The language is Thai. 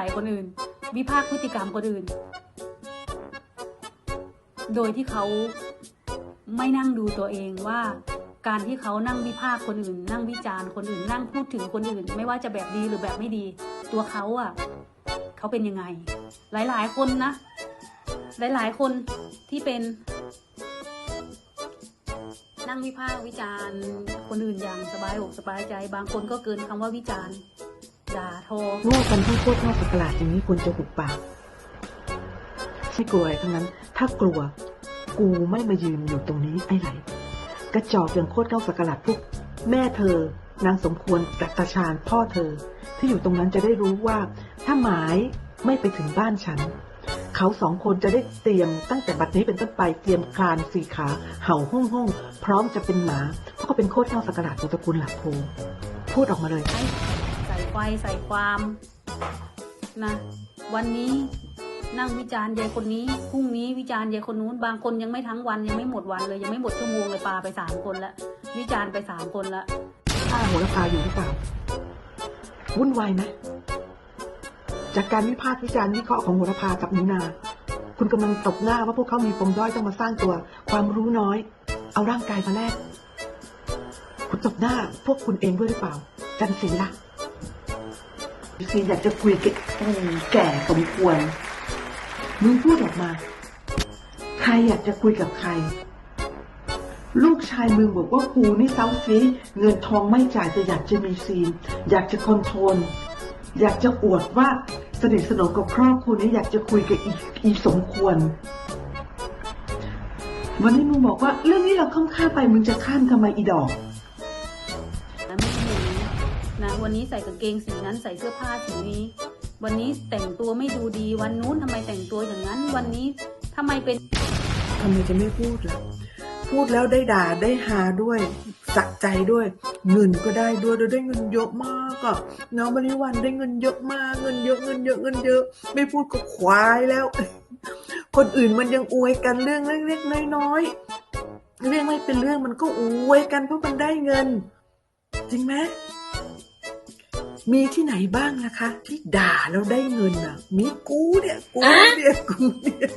สัยคนอื่น วิพากษ์พฤติกรรมคนอื่น โดยที่เขาไม่นั่งดูตัวเองว่าการที่เขานั่งวิพากษ์คนอื่น นั่งวิจารณ์คนอื่น นั่งพูดถึงคนอื่น ไม่ว่าจะแบบดีหรือแบบไม่ดี ตัวเขาอะเขาเป็นยังไง หลาย ๆ คนนะ หลาย ๆ คนที่เป็น นั่งวิพากษ์วิจารณ์ คนอื่นอย่างสบายอกสบายใจ บางคนก็เกินคำว่าวิจารณ์ ด่าทอโง่กันทั้งโคตรนอกประหลาดอย่างนี้คุณจะหุบปากไม่กลัวอะไรทั้งนั้น ถ้ากลัว กูไม่มายืนอยู่ตรงนี้ไอ้ไหลกระจอกอย่างโคตรเข้าสกลัดพวกแม่เธอ นางสมควรกับตาชาญพ่อเธอ ที่อยู่ตรงนั้นจะได้รู้ว่า ถ้าหมายไม่ไปถึงบ้านฉัน เขาสองคนจะได้เตรียมตั้งแต่บัดนี้เป็นต้นไปเตรียมคลานสี่ขา เห่าห้องห้องพร้อมจะเป็นหมาเพราะก็เป็นโคตรเข้าสกัดของตระกูลหลักโพพูดออกมาเลย ไฟใส่ความนะ วันนี้นั่งวิจารณ์ยายคนนี้พรุ่งนี้วิจารณ์ยายคนนู้นบางคนยังไม่ทั้งวันยังไม่หมดวันเลย ยังไม่หมดชั่วโมงเลยปาไปสามคนละวิจารณ์ไปสามคนละฆ่าโหระพาอยู่หรือเปล่าวุ่นวายไหมจากการวิพากษ์วิจารณ์วิเคราะห์ของโหระพากับหนูนา คุณกำลังตบหน้าว่าพวกเขามีปมด้อยต้องมาสร้างตัว ความรู้น้อย เอาร่างกายมาแลกคุณตบหน้าพวกคุณเองด้วยหรือเปล่าจันทร์ศรีล่ะ ศรีอยากจะคุยกับกูแก่สมควร มึงพูดออกมา ใครอยากจะคุยกับใคร ลูกชายมึงบอกว่ากูนี่เซ้าซีเงินทองไม่จ่ายแต่อยากจะมีซีน อยากจะคอนโทรล อยากจะอวดว่าสนิทสนมกับครอบครัวนี้อยากจะคุยกับอีอีสมควร วันนี้มึงบอกว่าเรื่องนี้เราข้ามข้าไปมึงจะข้ามทำไมอีดอก นะวันนี้ใส่กางเกงสีนั้นใส่เสื้อผ้าสีนี้ วันนี้แต่งตัวไม่ดูดีวันนู้นทำไมแต่งตัวอย่างนั้น วันนี้ทำไมเป็นทำไมจะไม่พูดล่ะพูดแล้วได้ด่าได้หาด้วยสะใจด้วย เงินก็ได้ด้วยได้เงินเยอะมากอะน้องบริวันได้เงินเยอะมากเงินเยอะเงินเยอะเงินเยอะ ไม่พูดก็ควายแล้ว คนอื่นมันยังอวยกันเรื่องเล็กๆน้อยๆเรื่องไม่เป็นเรื่องมันก็อวยกันเพราะมันได้เงิน จริงไหม มีที่ไหนบ้างนะคะ ที่ด่าแล้วได้เงินอะ มีกูเนี่ย กูเนี่ย กูเนี่ย